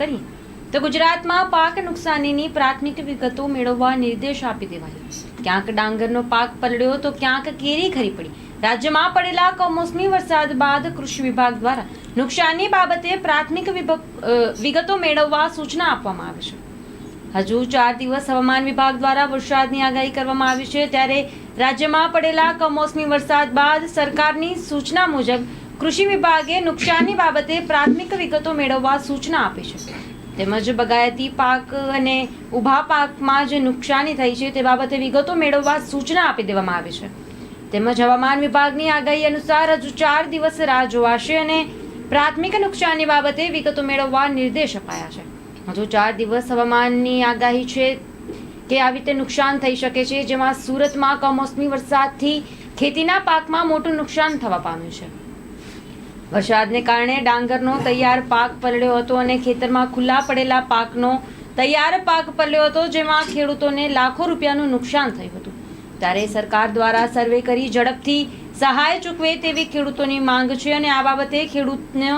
કરીએ તો ગુજરાતમાં પાક નુકસાનીની પ્રાથમિક વિગતો મેળવવા નિર્દેશ આપી દેવાયો. ક્યાંક ડાંગરનો પાક પલળ્યો તો ક્યાંક કેરી ખરી પડી. રાજ્યમાં પડેલા કમોસમી વરસાદ બાદ કૃષિ વિભાગ દ્વારા નુકસાનની બાબતે પ્રાથમિક વિગતો મેળવવા સૂચના આપવામાં આવી છે. હજુ ચાર દિવસ હવામાન વિભાગ દ્વારા વરસાદની આગાહી કરવામાં આવી છે. ત્યારે રાજ્યમાં પડેલા કમોસમી વરસાદ બાદ સરકારની સૂચના મુજબ કૃષિ વિભાગે નુકસાનની બાબતે પ્રાથમિક વિગતો મેળવવા સૂચના આપી છે. તેમજ બગાયતી પાક અને ઊભા પાકમાં જે નુકસાની થઈ છે તે બાબતે વિગતો મેળવવા સૂચના આપી દેવામાં આવી છે. તેમજ હવામાન વિભાગની આગાહી અનુસાર હજુ ચાર દિવસ રાહ જોવાશે અને પ્રાથમિક નુકસાનની બાબતે વિગતો મેળવવા નિર્દેશ અપાયા છે. હજુ ચાર દિવસ હવામાનની આગાહી છે કે આવી રીતે નુકસાન થઈ શકે છે, જેમાં સુરતમાં કમોસમી વરસાદથી ખેતીના પાકમાં મોટું નુકસાન થવા પામ્યું છે. વરસાદને કારણે ડાંગરનો તૈયાર પાક પલળ્યો હતો અને ખેતરમાં ખુલ્લા પડેલા પાકનો તૈયાર પાક પલળ્યો હતો, જેમાં ખેડૂતોને લાખો રૂપિયાનું નુકસાન થયું હતું. ત્યારે સરકાર દ્વારા સર્વે કરી ઝડપથી સહાય ચૂકવે તેવી ખેડૂતોની માંગ છે અને આ બાબતે ખેડૂતને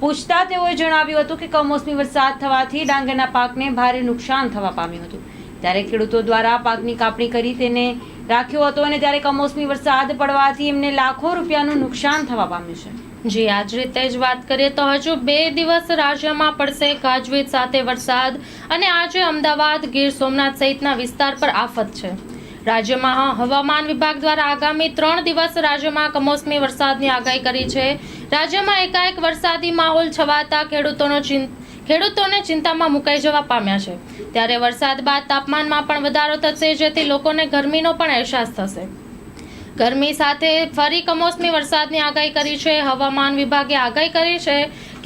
પૂછતા તેઓએ જણાવ્યું હતું કે કમોસમી વરસાદ થવાથી ડાંગરના પાકને ભારે નુકસાન થવા પામ્યું હતું. ત્યારે ખેડૂતો દ્વારા પાકની કાપણી કરી તેને રાખ્યો હતો અને ત્યારે કમોસમી વરસાદ પડવાથી એમને લાખો રૂપિયાનું નુકસાન થવા પામ્યું છે. જી, આજ રીતે જ વાત કરીએ તો હજુ બે દિવસ રાજ્યમાં પડશે ગાજવીજ સાથે વરસાદ અને આજે અમદાવાદ, ગીર સોમનાથ સહિતના વિસ્તાર પર આફત છે. રાજ્યમાં હવામાન વિભાગ દ્વારા આગામી ત્રણ દિવસ રાજ્યમાં કમોસમી વરસાદની આગાહી કરી છે. રાજ્યમાં એકાએક વરસાદી માહોલ છવાતા ખેડૂતોનો ખેડૂતોને ચિંતામાં મુકાઈ જવા પામ્યા છે. ત્યારે વરસાદ બાદ તાપમાનમાં પણ વધારો થશે, જેથી લોકોને ગરમીનો પણ અહેસાસ થશે. ગરમી સાથે ફરી કમોસમી વરસાદની આગાહી કરી છે. હવામાન વિભાગે આગાહી કરી છે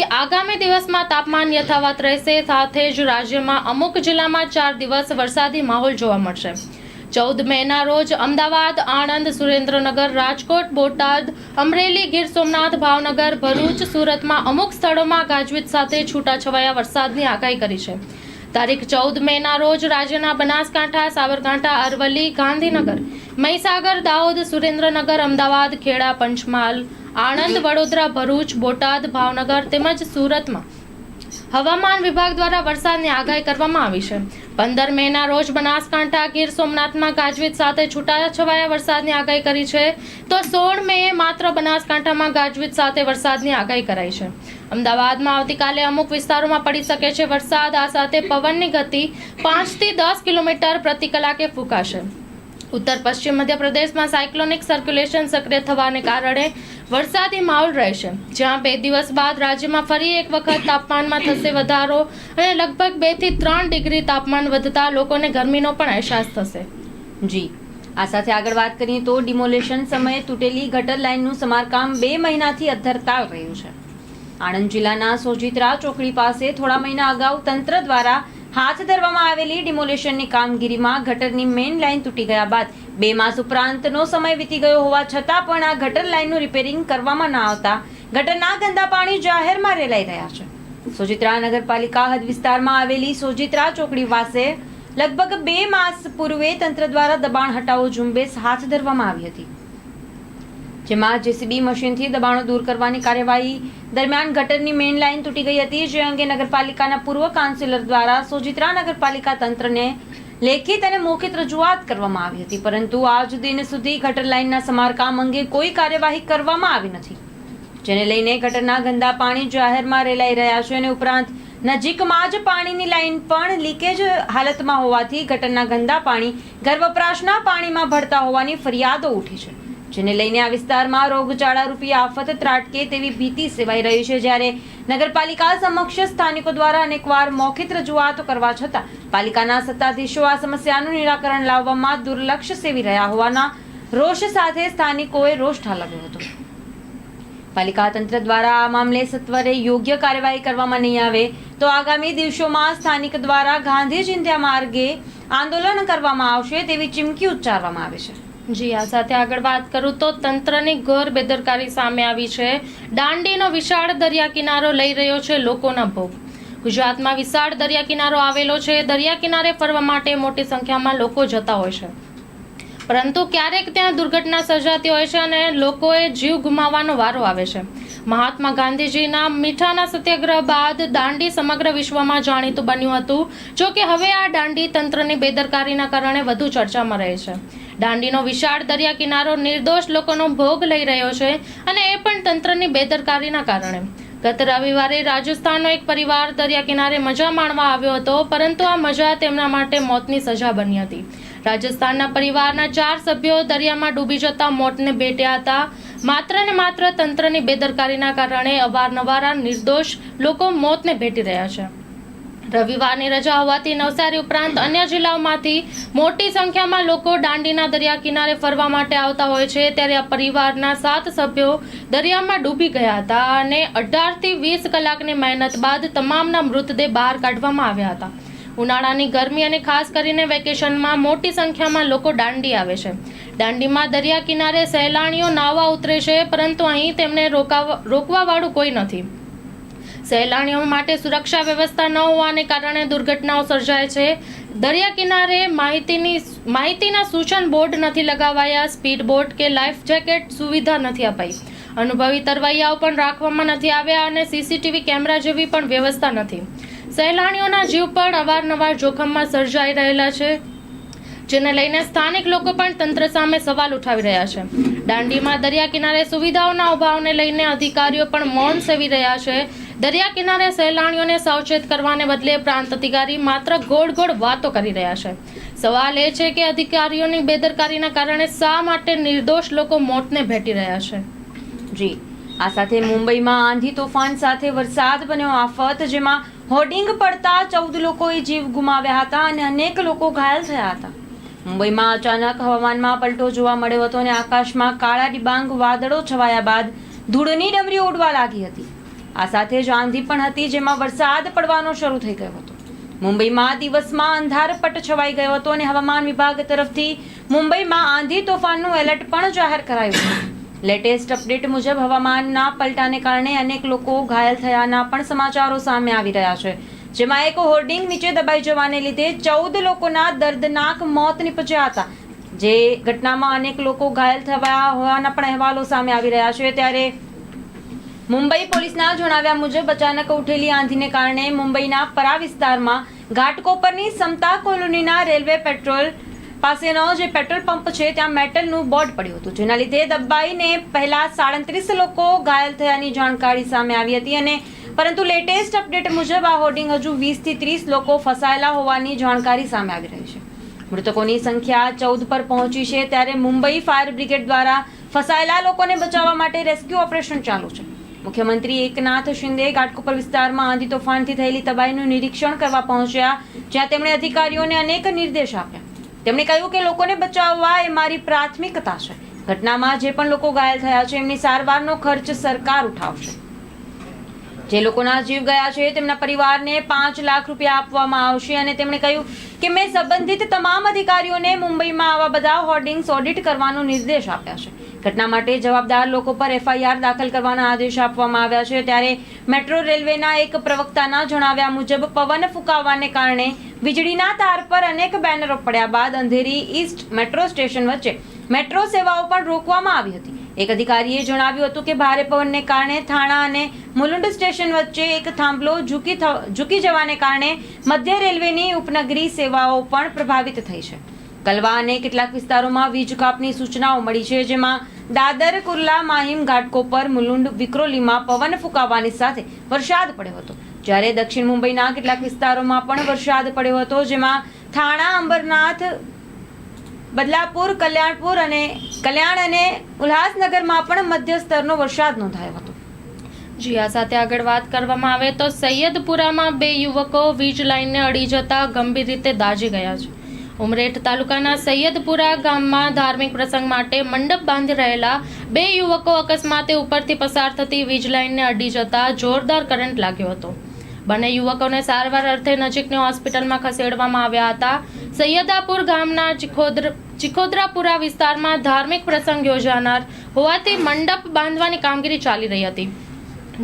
કે આગામી દિવસમાં તાપમાન યથાવત રહેશે. સાથે જ રાજ્યમાં અમુક જિલ્લામાં ચાર દિવસ વરસાદી માહોલ જોવા મળશે. ચૌદ મેના રોજ અમદાવાદ, આણંદ, સુરેન્દ્રનગર, રાજકોટ, બોટાદ, અમરેલી, ગીર સોમનાથ, ભાવનગર, ભરૂચ, સુરતમાં અમુક સ્થળોમાં ગાજવીજ સાથે છૂટાછવાયા વરસાદની આગાહી કરી છે. તારીખ ચૌદ મેના રોજ રાજ્યના બનાસકાંઠા, સાબરકાંઠા, અરવલ્લી, ગાંધીનગર, મહીસાગર, દાહોદ, સુરેન્દ્રનગર, અમદાવાદ, ખેડા, પંચમહાલ, આણંદ, વડોદરા, ભરૂચ, બોટાદ, ભાવનગર તેમજ સુરતમાં હવામાન વિભાગ દ્વારા વરસાદની આગાહી કરવામાં આવી છે. પંદર મેના રોજ બનાસકાંઠા, ગીર સોમનાથમાં ગાજવીજ સાથે છૂટાછવાયા વરસાદની આગાહી કરી છે. તો સોળ મે માત્ર બનાસકાંઠામાં ગાજવીજ સાથે વરસાદની આગાહી કરાઈ છે. અમદાવાદમાં આવતીકાલે અમુક વિસ્તારોમાં પડી શકે છે વરસાદ. આ સાથે પવનની ગતિ પાંચથી દસ કિલોમીટર પ્રતિ કલાકે ફૂંકાશે. ઉત્તર પશ્ચિમ મધ્યપ્રદેશમાં સાયક્લોનિક સર્ક્યુલેશન સક્રિય થવાને કારણે વરસાદી માહોલ રહેશે. જ્યાં બે દિવસ બાદ રાજ્યમાં ફરી એક વખત તાપમાનમાં થશે વધારો અને લગભગ બેથી ત્રણ ડિગ્રી તાપમાન વધતા લોકોને ગરમીનો પણ અહેસાસ થશે. જી. આ સાથે આગળ વાત કરીએ તો ડિમોલેશન સમયે તૂટેલી ગટર લાઇનનું સમારકામ બે મહિનાથી અધ્ધરતાલ રહ્યું છે. આણંદ જિલ્લાના સોજિત્રા ચોકડી પાસે થોડા મહિના અગાઉ તંત્ર દ્વારા હાથ ધરવામાં આવેલી ડિમોલેશનની કામગીરીમાં ગટરની મેઇન લાઇન તૂટી ગયા બાદ બે માસ ઉપરાંતનો સમય વીતી ગયો હોવા છતાં પણ આ ગટર લાઇનનું રિપેરિંગ કરવામાં ન આવતા ગટરના ગંદા પાણી જાહેરમાં રેલાઈ રહ્યા છે. સોજિત્રા નગરપાલિકા હદ વિસ્તારમાં આવેલી સોજિત્રા ચોકડી પાસે લગભગ બે માસ પૂર્વે તંત્ર દ્વારા દબાણ હટાવો ઝુંબેશ હાથ ધરવામાં આવી હતી. જેમાં જેસીબી મશીનથી દબાણો દૂર કરવાની કાર્યવાહી દરમિયાન ગટરની મેઇન લાઇન તૂટી ગઈ હતી. જે અંગે નગરપાલિકાના પૂર્વ કાઉન્સિલર દ્વારા સોજિત્રા નગરપાલિકા તંત્રને લેખિત અને મૌખિત રજૂઆત કરવામાં આવી હતી. પરંતુ આજ દિન સુધી ગટર લાઇનના સમારકામ અંગે કોઈ કાર્યવાહી કરવામાં આવી નથી. જેને લઈને ગટરના ગંદા પાણી જાહેરમાં રેલાઈ રહ્યા છે અને ઉપરાંત નજીકમાં જ પાણીની લાઈન પણ લીકેજ હાલતમાં હોવાથી ગટરના ગંદા પાણી ઘર વપરાશના પાણીમાં ભળતા હોવાની ફરિયાદો ઉઠી છે. જેને લઈને આ વિસ્તારમાં રોગચાળા રૂપી આફત, ત્રાટકે તેવી ભીતિ સેવાઈ રહી છે. જ્યારે નગરપાલિકા સમક્ષ સ્થાનિકો દ્વારા અનેકવાર મૌખિત રજૂઆતો કરવા છતાં પાલિકાના સત્તાધીશો આ સમસ્યાનું નિરાકરણ લાવવામાં દુર્લક્ષ સેવી રહ્યા હોવાના રોષ સાથે સ્થાનિકોએ રોષ ઠાલવ્યો હતો. પાલિકા તંત્ર દ્વારા આ મામલે સત્વરે યોગ્ય કાર્યવાહી કરવામાં નહીં આવે તો આગામી દિવસોમાં સ્થાનિક દ્વારા ગાંધી ચિંધ્યા માર્ગે આંદોલન કરવામાં આવશે તેવી ચીમકી ઉચ્ચારવામાં આવે છે. જી, આ સાથે આગળ વાત કરું તો તંત્રની ઘોર બેદરકારી સામે આવી છે. દાંડીનો વિશાળ દરિયા કિનારો લઈ રહ્યો છે લોકોના ભોગ. ગુજરાતમાં વિશાળ દરિયા કિનારો આવેલો છે. દરિયા કિનારે ફરવા માટે મોટી સંખ્યામાં લોકો જતા હોય છે. પરંતુ ક્યારેક ત્યાં દુર્ઘટના સર્જાતી હોય છે અને લોકોએ જીવ ગુમાવવાનો વારો આવે છે. મહાત્મા ગાંધીજીના મીઠાના સત્યાગ્રહ બાદ દાંડી સમગ્ર વિશ્વમાં જાણીતું બન્યું હતું. જો કે હવે આ દાંડી તંત્રની બેદરકારીના કારણે વધુ ચર્ચામાં રહે છે. દાંડીનો વિશાળ દરિયા કિનારો નિર્દોષ લોકોનો ભોગ લઈ રહ્યો છે અને એ પણ તંત્રની બેદરકારીના કારણે. ગત રવિવારે રાજસ્થાનનો એક પરિવાર દરિયા કિનારે મજા માણવા આવ્યો હતો, પરંતુ આ મજા તેમના માટે મોતની સજા બની હતી. રાજસ્થાનના પરિવારના ચાર સભ્યો દરિયામાં ડૂબી જતા મોતને ભેટ્યા હતા. માત્ર ને માત્ર તંત્રની બેદરકારીના કારણે અવારનવાર નિર્દોષ લોકો મોતને ભેટી રહ્યા છે. રવિવારની રજા હોવાથી નવસારી ઉપરાંત અન્ય જિલ્લાઓમાંથી મોટી સંખ્યામાં લોકો દાંડીના દરિયા કિનારે ફરવા માટે આવતા હોય છે. ત્યારે આ પરિવારના સાત સભ્યો દરિયામાં ડૂબી ગયા હતા અને અઢારથી વીસ કલાકની મહેનત બાદ તમામના મૃતદેહ બહાર કાઢવામાં આવ્યા હતા. ઉનાળાની ગરમી અને ખાસ કરીને વેકેશનમાં મોટી સંખ્યામાં લોકો દાંડી આવે છે. દાંડીમાં દરિયા કિનારે સહેલાણીઓ નાહવા ઉતરે છે, પરંતુ અહીં તેમને રોકાવા, રોકવાવાળું કોઈ નથી. સહેલાણીઓ માટે સુરક્ષા વ્યવસ્થા ન હોવાને કારણે દુર્ઘટનાઓ સર્જાય છે. દરિયા કિનારે માહિતીની માહિતીના સૂચન બોર્ડ નથી લગાવાયા, સ્પીડ બોટ કે લાઈફ જેકેટ સુવિધા નથી અપાઈ. અનુભવી તરવૈયાઓ પણ રાખવામાં નથી આવ્યા અને સીસીટીવી કેમેરા જેવી પણ વ્યવસ્થા નથી. સહેલાણીઓના જીવ પણ અવારનવાર જોખમમાં સર્જાઈ રહેલા છે, જેને લઈને સ્થાનિક લોકો પણ તંત્ર સામે સવાલ ઉઠાવી રહ્યા છે. દાંડીમાં દરિયા કિનારે સુવિધાઓના અભાવને લઈને અધિકારીઓ પણ મૌન સેવી રહ્યા છે. દરિયા કિનારે સહેલાણીઓને સાવચેત કરવાને બદલે પ્રાંત અધિકારી માત્ર ગોળ ગોળ વાતો કરી રહ્યા છે. સવાલ એ છે કે અધિકારીઓની બેદરકારીના કારણે શા માટે નિર્દોષ લોકો મોતને ભેટી રહ્યા છે? જી, આ સાથે મુંબઈમાં આંધી તોફાન સાથે વરસાદ બન્યો આફત, જેમાં હોર્ડિંગ પડતા ચૌદ લોકોએ જીવ ગુમાવ્યા હતા અને અનેક લોકો ઘાયલ થયા હતા. મુંબઈમાં અચાનક હવામાનમાં પલટો જોવા મળ્યો હતો અને આકાશમાં કાળા ડિબાંગ વાદળો છવાયા બાદ ધૂળની ડમરી ઉડવા લાગી હતી. આ સાથે જ આંધી પણ હતી, જેમાં વરસાદ પડવાનો શરૂ થઈ ગયો હતો. મુંબઈમાં દિવસમાં અંધારપટ છવાઈ ગયો હતો અને હવામાન વિભાગ તરફથી મુંબઈમાં આંધી તોફાનનું એલર્ટ પણ જાહેર કરાયું હતું લેટેસ્ટ અપડેટ મુજબ હવામાનના પલટાને કારણે અનેક લોકો ઘાયલ થયાના પણ સમાચારો સામે આવી રહ્યા છે. જેમાં એક હોર્ડિંગ નીચે દબાઈ જવાને લીધે ચૌદ લોકોના દર્દનાક મોત નીપજ્યા હતા. જે ઘટનામાં અનેક લોકો ઘાયલ થયા હોવાના પણ અહેવાલો સામે આવી રહ્યા છે. ત્યારે મુંબઈ પોલીસના જણાવ્યા મુજબ અચાનક ઉઠેલી આંધીને કારણે મુંબઈના પરા વિસ્તારમાં ઘાટકોપરની સમતા કોલોનીના રેલવે પેટ્રોલ પાસેનો જે પેટ્રોલ પંપ છે, ત્યાં મેટલનું બોર્ડ પડ્યું હતું. જેના લીધે દબાઈને પહેલા સાડત્રીસ લોકો ઘાયલ થયાની જાણકારી સામે આવી હતી અને પરંતુ લેટેસ્ટ અપડેટ મુજબ આ હોર્ડિંગ હજુ વીસથી ત્રીસ લોકો ફસાયેલા હોવાની જાણકારી સામે આવી રહી છે. મૃતકોની સંખ્યા ચૌદ પર પહોંચી છે, ત્યારે મુંબઈ ફાયર બ્રિગેડ દ્વારા ફસાયેલા લોકોને બચાવવા માટે રેસ્ક્યુ ઓપરેશન ચાલુ છે. મુખ્યમંત્રી એકનાથ શિંદે ઘાટકોપર વિસ્તારમાં આંધી તોફાનથી થયેલી તબાહીનું નિરીક્ષણ કરવા પહોંચ્યા, જ્યાં તેમણે અધિકારીઓને અનેક નિર્દેશ આપ્યા. તેમણે કહ્યું કે લોકોને બચાવવા એ મારી પ્રાથમિકતા છે. ઘટનામાં જે પણ લોકો ઘાયલ થયા છે, એમની સારવારનો ખર્ચ સરકાર ઉઠાવશે. જે લોકોના જીવ ગયા છે, તેમના પરિવારને પાંચ લાખ રૂપિયા આપવામાં આવશે અને તેમણે કહ્યું કે મેં સંબંધિત તમામ અધિકારીઓને મુંબઈમાં આવા બધા હોર્ડિંગ્સ ઓડિટ કરવાનો નિર્દેશ આપ્યા છે. ઘટના માટે જવાબદાર લોકો પર એફઆઈઆર દાખલ કરવાના આદેશ આપવામાં આવ્યા છે. ત્યારે મેટ્રો રેલવેના એક પ્રવક્તાના જણાવ્યા મુજબ, પવન ફૂંકાવાને કારણે વીજળીના તાર પર અનેક બેનરો પડ્યા બાદ અંધેરી ઈસ્ટ મેટ્રો સ્ટેશન વચ્ચે મેટ્રો સેવાઓ પણ રોકવામાં આવી હતી. એક અધિકારીએ જણાવ્યું હતું કે, ભારે પવનને કારણે થાણા અને મુલુંડ સ્ટેશન વચ્ચે એક થાંભલો ઝૂકી ઝૂકી જવાને કારણે મધ્ય રેલવેની ઉપનગરી સેવાઓ પણ પ્રભાવિત થઈ છે. કલવા અને કેટલાક વિસ્તારોમાં વીજ કાપની સૂચનાઓ મળી છે, જેમાં દાદર, કુર્લા, માહિમ ઘાટકોપર મુલુંડ વિક્રોલીમાં પવન ફૂંકાવાની સાથે વરસાદ પડ્યો હતો. જ્યારે દક્ષિણ મુંબઈના કેટલાક વિસ્તારોમાં પણ વરસાદ પડ્યો હતો, જેમાં થાણા, અંબરનાથ, બદલાપુર, કલ્યાણપુર અને કલ્યાણ અને ઉલ્હાસનગરમાં પણ મધ્ય સ્તરનો વરસાદ નોંધાયો હતો. જી, આ સાથે આગળ વાત કરવામાં આવે તો સૈયદપુરામાં બે યુવકો વીજ લાઇનને અડી જતા ગંભીર રીતે દાઝી ગયા છે. ઉમરેઠ તાલુકાના સૈયદપુરા ગામમાં ધાર્મિક પ્રસંગ માટે મંડપ બાંધી રહેલા બે યુવકો અકસ્માતે ઉપરથી પસાર થતી વીજ લાઇનને અડી જતા જોરદાર કરંટ લાગ્યો હતો. બંને યુવકોને સારવાર અર્થે નજીકની હોસ્પિટલમાં ખસેડવામાં આવ્યા હતા. સૈયદાપુર ગામના ચિખોદર, ચિખોદરાપુરા વિસ્તારમાં ધાર્મિક પ્રસંગ યોજાનાર હોવાથી મંડપ બાંધવાની કામગીરી ચાલી રહી હતી.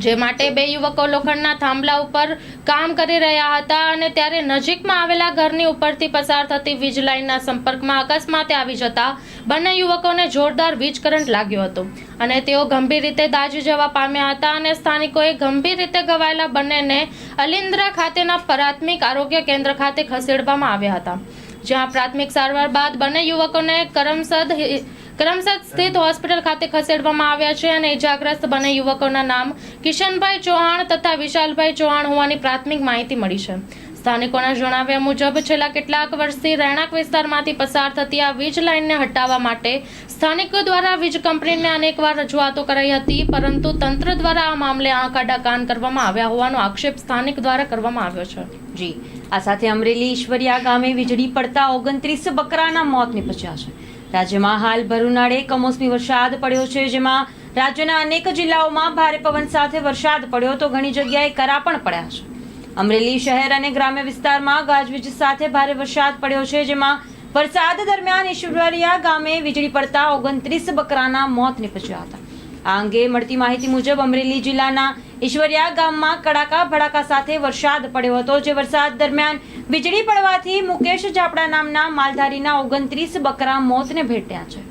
જે માટે બે યુવકો લોખંડના થાંભલા ઉપર કામ કરી રહ્યા હતા અને ત્યારે નજીકમાં આવેલા ઘરની ઉપરથી પસાર થતી વીજ લાઇનના સંપર્કમાં અકસ્માતે આવી જતા બંને યુવકોને જોરદાર વીજ કરંટ લાગ્યો હતો. અને તેઓ ગંભીર રીતે દાઝી જવા પામ્યા હતા અને સ્થાનિકોએ ગંભીર રીતે ઘવાયેલા બંનેને અલિન્દ્રા ખાતેના પ્રાથમિક આરોગ્ય કેન્દ્ર ખાતે ખસેડવામાં આવ્યા હતા. જ્યાં પ્રાથમિક સારવાર બાદ બંને યુવકોને કરમસદ કરમસદ સ્થિત હોસ્પિટલ ખાતે ખસેડવામાં આવ્યા છે અને ઇજાગ્રસ્ત બંને યુવકોના નામ કિશનભાઈ ચૌહાણ તથા વિશાલભાઈ ચૌહાણ હોવાની પ્રાથમિક માહિતી મળી છે. સ્થાનિકોના જણાવ્યા મુજબ, છેલ્લા કેટલાક વર્ષથી રહેણાંક વિસ્તારમાંથી પસાર થતી આ વીજ લાઇનને હટાવવા માટે સ્થાનિકો દ્વારા વીજ કંપનીને અનેકવાર રજૂઆતો કરાઈ હતી, પરંતુ તંત્ર દ્વારા આ મામલે આંખ કાન કરવામાં આવ્યા હોવાનો આક્ષેપ સ્થાનિક દ્વારા કરવામાં આવ્યો છે. જી, આ સાથે અમરેલી ઈશ્વરિયા ગામે વીજળી પડતા ઓગણત્રીસ બકરાના મોત નીપજ્યા છે. રાજ્યમાં હાલ ભરુનાળે કમોસમી વરસાદ પડ્યો છે, જેમાં રાજ્યના અનેક જિલ્લાઓમાં ભારે પવન સાથે વરસાદ પડ્યો તો ઘણી જગ્યાએ કરા પણ પડ્યા છે. અમરેલી શહેર અને ગ્રામ્ય વિસ્તારમાં ગાજવીજ સાથે ભારે વરસાદ પડ્યો છે, જેમાં વરસાદ દરમિયાન ઈશ્વરિયા ગામે વીજળી પડતા ઓગણત્રીસ બકરાના મોત નીપજ્યા હતા. આ અંગે મળતી માહિતી મુજબ અમરેલી જિલ્લાના ઈશ્વરિયા ગામમાં કડાકા ભડાકા સાથે વરસાદ પડ્યો હતો, જે વરસાદ દરમિયાન વીજળી પડવાથી મુકેશ જાપડા નામના માલધારીના ઓગણત્રીસ બકરા મોતને ભેટ્યા છે.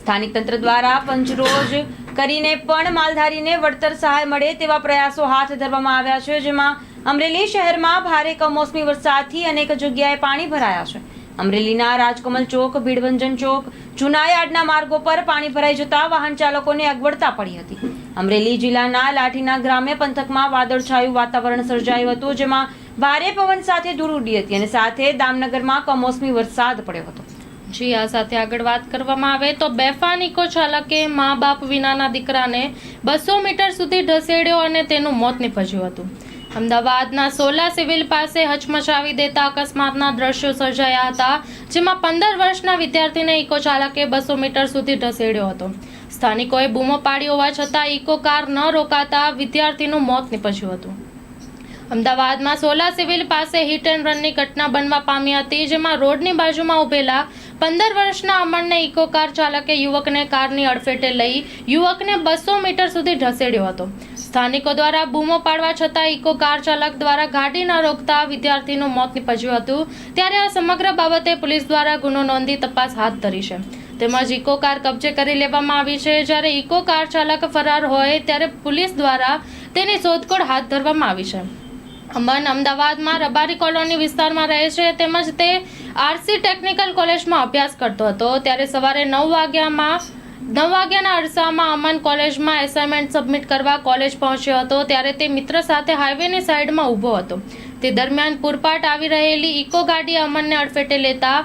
સ્થાનિક તંત્ર દ્વારા પંચરોજ કરીને પણ માલધારીને વળતર સહાય મળે તેવા પ્રયાસો હાથ ધરવામાં આવ્યા છે, જેમાં અમરેલી શહેરમાં ભારે કમોસમી વરસાદથી અનેક જગ્યાએ પાણી ભરાયા છે. અમરેલીના રાજકમલ ચોક, ભીડભંજન ચોક, જુનાયાર્ડના માર્ગો પર પાણી ભરાઈ જતા વાહન ચાલકોને અગવડતા પડી હતી. અમરેલી જિલ્લાના લાઠીના ગ્રામ્ય પંથકમાં વાદળછાયું વાતાવરણ સર્જાયું હતું, જેમાં ભારે પવન સાથે ધૂળ ઉડી હતી અને સાથે દામનગરમાં કમોસમી વરસાદ પડ્યો હતો. જી, આ સાથે આગળ વાત કરવામાં આવે તો બેફાન ઇકો ચાલકે મા બાપ વિનાના દીકરાને બસો મીટર સુધી ઢસેડ્યો અને તેનું મોત નીપજ્યું હતું. અમદાવાદના સોલા સિવિલ પાસે હચમચાવી દેતા અકસ્માતના દ્રશ્યો સર્જાયા હતા, જેમાં પંદર વર્ષના વિદ્યાર્થીને ઇકો ચાલકે બસો મીટર સુધી ઢસેડ્યો હતો. સ્થાનિકોએ બૂમો પાડી હોવા છતાં ઇકો કાર ન રોકાતા વિદ્યાર્થીનું મોત નીપજ્યું હતું. અમદાવાદમાં સોલા સિવિલ પાસે હિટ એન્ડ રનની ઘટના બનવા પામી હતી, જેમાં રોડની બાજુમાં ઉભેલા પંદર વર્ષના અમરને ઇકો કાર ચાલકે યુવકને કારની અડફેટે લઈ યુવકને બસો મીટર સુધી ઢસેડ્યો હતો. સ્થાનિકો દ્વારા બૂમો પાડવા છતાં ઇકો કાર ચાલક દ્વારા ગાડી ન રોકતા વિદ્યાર્થીનું મોત નિપજ્યું હતું. ત્યારે આ સમગ્ર બાબતે પોલીસ દ્વારા ગુનો નોંધી તપાસ હાથ ધરી છે. તેમજ ઇકો કાર કબજે કરી લેવામાં આવી છે. જ્યારે ઇકો કાર ચાલક ફરાર હોય ત્યારે પોલીસ દ્વારા તેની શોધખોળ હાથ ધરવામાં આવી છે. અમન અમદાવાદમાં રબારી કોલોની વિસ્તારમાં રહે છે. તેમજ તે આરસી ટેકનિકલ કોલેજમાં અભ્યાસ કરતો હતો. ત્યારે સવારે નવ વાગ્યામાં નવ વાગ્યાના અરસામાં અમન કોલેજમાં એસાઇનમેન્ટ સબમિટ કરવા કોલેજ પહોંચ્યો હતો, ત્યારે તે મિત્ર સાથે હાઈવેની સાઈડમાં ઊભો હતો. તે દરમિયાન પૂરપાટ આવી રહેલી ઇકો ગાડી અમનને અડફેટે લેતા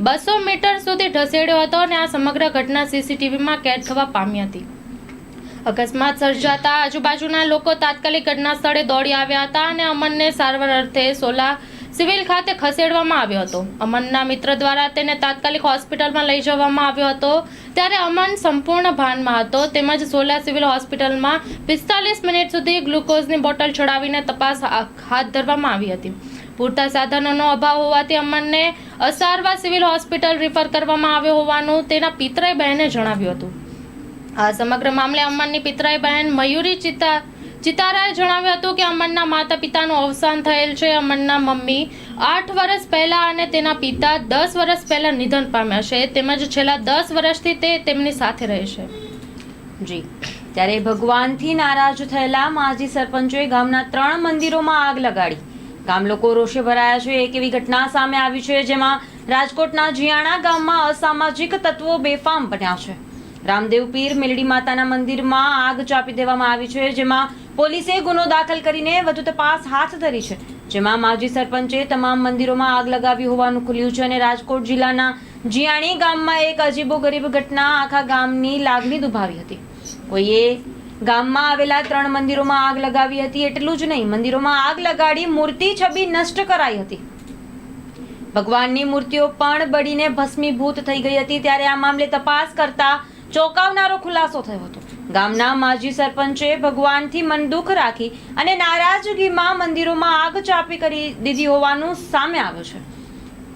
બસો મીટર સુધી ઢસેડ્યો હતો અને આ સમગ્ર ઘટના સીસીટીવીમાં કેદ થવા પામી હતી. અકસ્માત સર્જાતા આજુબાજુના લોકો તાત્કાલિક ઘટના સ્થળે દોડી આવ્યા હતા અને અમનને સારવાર અર્થે સોલા સિવિલ ખાતે ખસેડવામાં આવ્યો હતો. અમનના મિત્ર દ્વારા તેને તાત્કાલિક હોસ્પિટલમાં લઈ જવામાં આવ્યો હતો. ત્યારે અમન સંપૂર્ણ ભાનમાં હતો. તેમજ સોલા સિવિલ હોસ્પિટલમાં પિસ્તાલીસ મિનિટ સુધી ગ્લુકોઝની બોટલ ચડાવીને તપાસ હાથ ધરવામાં આવી હતી. પૂરતા સાધનોનો અભાવ હોવાથી અમનને અસારવા સિવિલ હોસ્પિટલ રિફર કરવામાં આવ્યો હોવાનું તેના પિતરાઈ બહેને જણાવ્યું હતું. આ સમગ્ર મામલે અમનની પિતરાઈ બહેન મયુરી ચિતા ચિતારાએ જણાવ્યું હતું કે અમનના માતા પિતાનું અવસાન થયેલ છે. અમનના મમ્મી આઠ વર્ષ પહેલા અને તેના પિતા દસ વર્ષ પહેલા નિધન પામ્યા છે. તેમજ છેલ્લા દસ વર્ષથી તે તેમની સાથે રહે છે. જી. ત્યારે ભગવાનથી નારાજ થયેલા માજી સરપંચોએ ગામના ત્રણ મંદિરોમાં આગ લગાડી. ગામ લોકો રોષે ભરાયા છે. એક એવી ઘટના સામે આવી છે જેમાં રાજકોટના જીયાણા ગામમાં અસામાજિક તત્વો બેફામ બન્યા છે. રામદેવ પીર મેલડી માતાના મંદિરમાં આગ ચાપી દેવામાં આવી છે, જેમાં પોલીસે ગુનો દાખલ કરીને વધુ તપાસ હાથ ધરી છે. જેમાં માજી સરપંચે તમામ મંદિરોમાં આગ લગાવી હોવાનું ખુલ્યું છે અને રાજકોટ જિલ્લાના જીયાણી ગામમાં એક અજીબો ગરીબ ઘટના આખા ગામની લાગણી દુભાવી હતી. કોઈએ ગામમાં આવેલા ત્રણ મંદિરોમાં આગ લગાવી હતી એટલું જ નહીં, મંદિરોમાં આગ લગાડી મૂર્તિ છબી નષ્ટ કરાઈ હતી. ભગવાનની મૂર્તિઓ પણ બળીને ભસ્મીભૂત થઈ ગઈ હતી, ત્યારે આ મામલે તપાસ કરતા ચોંકાવનારો ખુલાસો થયો હતો. ગામના માજી સરપંચે ભગવાનથી મન દુઃખ રાખી અને નારાજગીમાં મંદિરોમાં આગ ચાપી કરી દીધી હોવાનું સામે આવ્યું છે.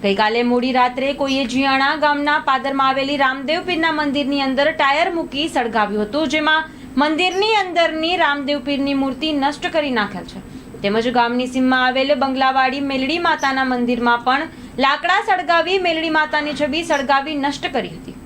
ગઈકાલે મોડી રાત્રે કોઈએ જીયાણા ગામના પાદરમાં આવેલી રામદેવ પીરના મંદિરની અંદર ટાયર મૂકી સળગાવ્યું હતું, જેમાં મંદિરની અંદરની રામદેવ પીરની મૂર્તિ નષ્ટ કરી નાખેલ છે. તેમજ ગામની સીમમાં આવેલ બંગલાવાડી મેલડી માતાના મંદિરમાં પણ લાકડા સળગાવી મેલડી માતાની છબી સળગાવી નષ્ટ કરી હતી.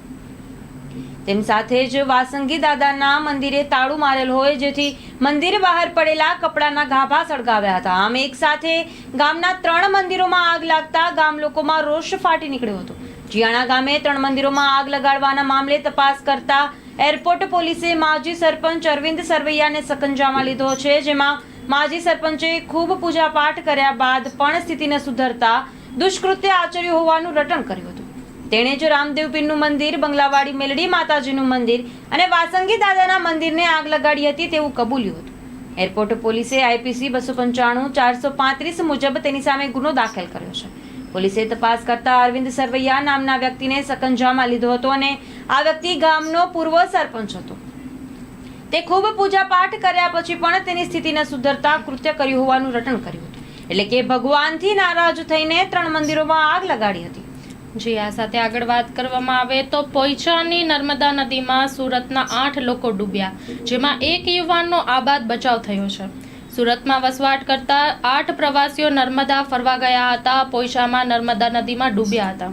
તેમ સાથે જ વાસંગી દાદાના મંદિરે તાળું મારેલ હોય જેથી મંદિર બહાર પડેલા કપડાના ગાભા સળગાવ્યા હતા. આમ એક સાથે ગામના ત્રણ મંદિરોમાં આગ લાગતા ગામ લોકોમાં રોષ ફાટી નીકળ્યો હતો. જીયાણા ગામે ત્રણ મંદિરોમાં આગ લગાડવાના મામલે તપાસ કરતા એરપોર્ટ પોલીસે માજી સરપંચ અરવિંદ સરવૈયાને સકંજામાં લીધો છે, જેમાં માજી સરપંચે ખૂબ પૂજાપાઠ કર્યા બાદ પણ સ્થિતિને સુધરતા દુષ્કૃત્ય આચર્યું હોવાનું રટણ કર્યું હતું. તેણે જ રામદેવ પીરનું મંદિર, બંગલાવાડી મેલડી માતાજીનું મંદિર અને વાસંગી દાદાના મંદિરને આગ લગાડી હતી તેવું કબૂલ્યું હતું. એરપોર્ટ પોલીસે આઈપીસી બસો પંચાણું, ચારસો પાંત્રીસ મુજબ તેની સામે ગુનો દાખલ કર્યો છે. પોલીસે તપાસ કરતા અરવિંદ સરવૈયા નામના વ્યક્તિને સકંજામાં લીધો હતો અને આ વ્યક્તિ ગામનો પૂર્વ સરપંચ હતો. તે ખૂબ પૂજાપાઠ કર્યા પછી પણ તેની સ્થિતિને સુધરતા કૃત્ય કર્યું હોવાનું રટણ કર્યું હતું. એટલે કે ભગવાનથી નારાજ થઈને ત્રણ મંદિરોમાં આગ લગાડી હતી. જી, આ સાથે આગળ વાત કરવામાં આવે તો પોઈચાની નર્મદા નદીમાં સુરતના આઠ લોકો ડૂબ્યા, જેમાં એક યુવાનનો આબાદ બચાવ થયો છે. સુરતમાં વસવાટ કરતા આઠ પ્રવાસીઓ નર્મદા ફરવા ગયા હતા, પોઈચામાં નર્મદા નદીમાં ડૂબ્યા હતા.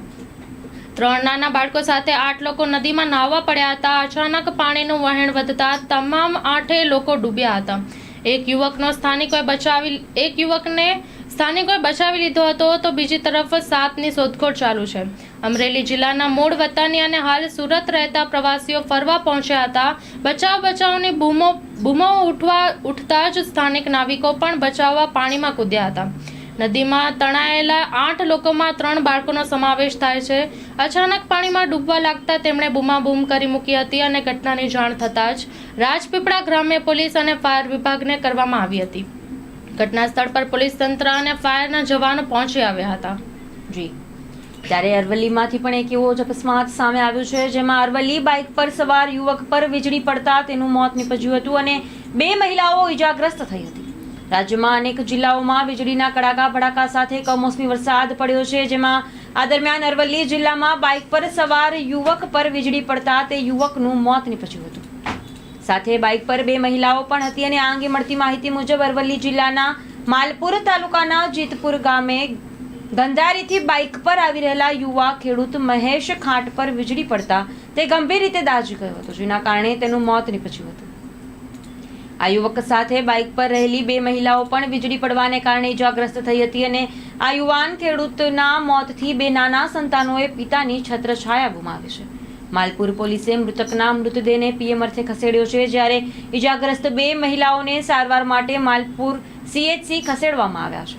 ત્રણ નાના બાળકો સાથે આઠ લોકો નદીમાં નાહવા પડ્યા હતા. અચાનક પાણીનું વહેણ વધતા તમામ આઠે લોકો ડૂબ્યા હતા. એક યુવકનો સ્થાનિકોએ બચાવી, એક યુવકને સ્થાનિકોએ બચાવી લીધો હતો તો બીજી તરફ સાતની શોધખોળ ચાલુ છે. અમરેલી જિલ્લાના મૂળ વતની અને હાલ સુરત રહેતા પ્રવાસીઓ ફરવા પહોંચ્યા હતા. બચાવ બચાવની બૂમો બૂમો ઉઠવા, ઉઠતા જ સ્થાનિક નાવિકો પણ બચાવવા પાણીમાં કૂદ્યા હતા. નદીમાં તણાયેલા આઠ લોકોમાં ત્રણ બાળકોનો સમાવેશ થાય છે. અચાનક પાણીમાં ડૂબવા લાગતા તેમણે બૂમાબૂમ કરી મૂકી હતી અને ઘટનાની જાણ થતાં જ રાજપીપળા ગ્રામ્ય પોલીસ અને ફાયર વિભાગને કરવામાં આવી હતી. ઘટના સ્થળ પર પોલીસ તંત્ર અને ફાયરના જવાનો પહોંચી આવ્યા હતા. જી. ત્યારે અરવલ્લીમાંથી પણ એક એવો અકસ્માત સામે આવ્યો છે, જેમાં અરવલ્લી બાઇક પર સવાર યુવક પર વીજળી પડતા તેનું મોત નીપજ્યું હતું અને બે મહિલાઓ ઈજાગ્રસ્ત થઈ હતી. રાજ્યમાં અનેક જિલ્લાઓમાં વીજળીના કડાકા ભડાકા સાથે કમોસમી વરસાદ પડ્યો છે, જેમાં આ દરમિયાન અરવલ્લી જિલ્લામાં બાઇક પર સવાર યુવક પર વીજળી પડતા તે યુવકનું મોત નીપજ્યું હતું. સાથે બાઇક પર બે મહિલાઓ પણ હતી અને આ અંગે મળતી માહિતી મુજબ અરવલ્લી જિલ્લાના માલપુર તાલુકાના જીતપુર ગામે ગંધારીથી બાઇક પર આવી રહેલા યુવા ખેડૂત મહેશ ખાંટ પર વીજળી પડતા તે ગંભીર રીતે દાઝી ગયો હતો, જેના કારણે તેનું મોત નીપજ્યું હતું. આ યુવક સાથે બાઇક પર રહેલી બે મહિલાઓ પણ વીજળી પડવાને કારણે ઇજાગ્રસ્ત થઈ હતી અને આ યુવાન ખેડૂતના મોતથી બે નાના સંતાનોએ પિતાની છત્રછાયા ગુમાવી છે. માલપુર પોલીસે મૃતકના મૃતદેહને પીએમ અર્થે ખસેડ્યો છે, જ્યારે ઇજાગ્રસ્ત બે મહિલાઓને સારવાર માટે માલપુર સીએચસી ખસેડવામાં આવ્યા છે.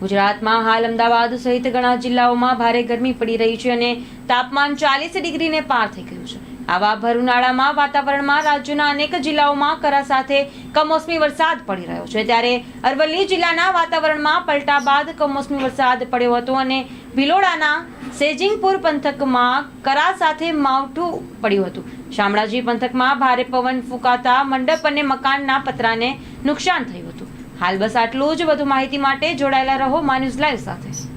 ગુજરાતમાં હાલ અમદાવાદ સહિત ઘણા જિલ્લાઓમાં ભારે ગરમી પડી રહી છે અને તાપમાન ચાલીસ ડિગ્રીને પાર થઈ ગયું છે. આવા ભર ઉનાળામાં વાતાવરણમાં રાજ્યના અનેક જિલ્લાઓમાં કરા સાથે કમોસમી વરસાદ પડી રહ્યો છે. ત્યારે અરવલ્લી જિલ્લાના વાતાવરણમાં પલટા બાદ કમોસમી વરસાદ પડ્યો હતો અને ભિલોડાના સેજિંગપુર પંથકમાં કરા સાથે માવઠું પડ્યું હતું. શામળાજી પંથકમાં ભારે પવન ફૂંકાતા મંડપ અને મકાનના પતરાને નુકસાન થયું હતું. હાલ બસ આટલું જ. વધુ માહિતી માટે જોડાયેલા રહો મા ન્યૂઝ લાઈવ સાથે.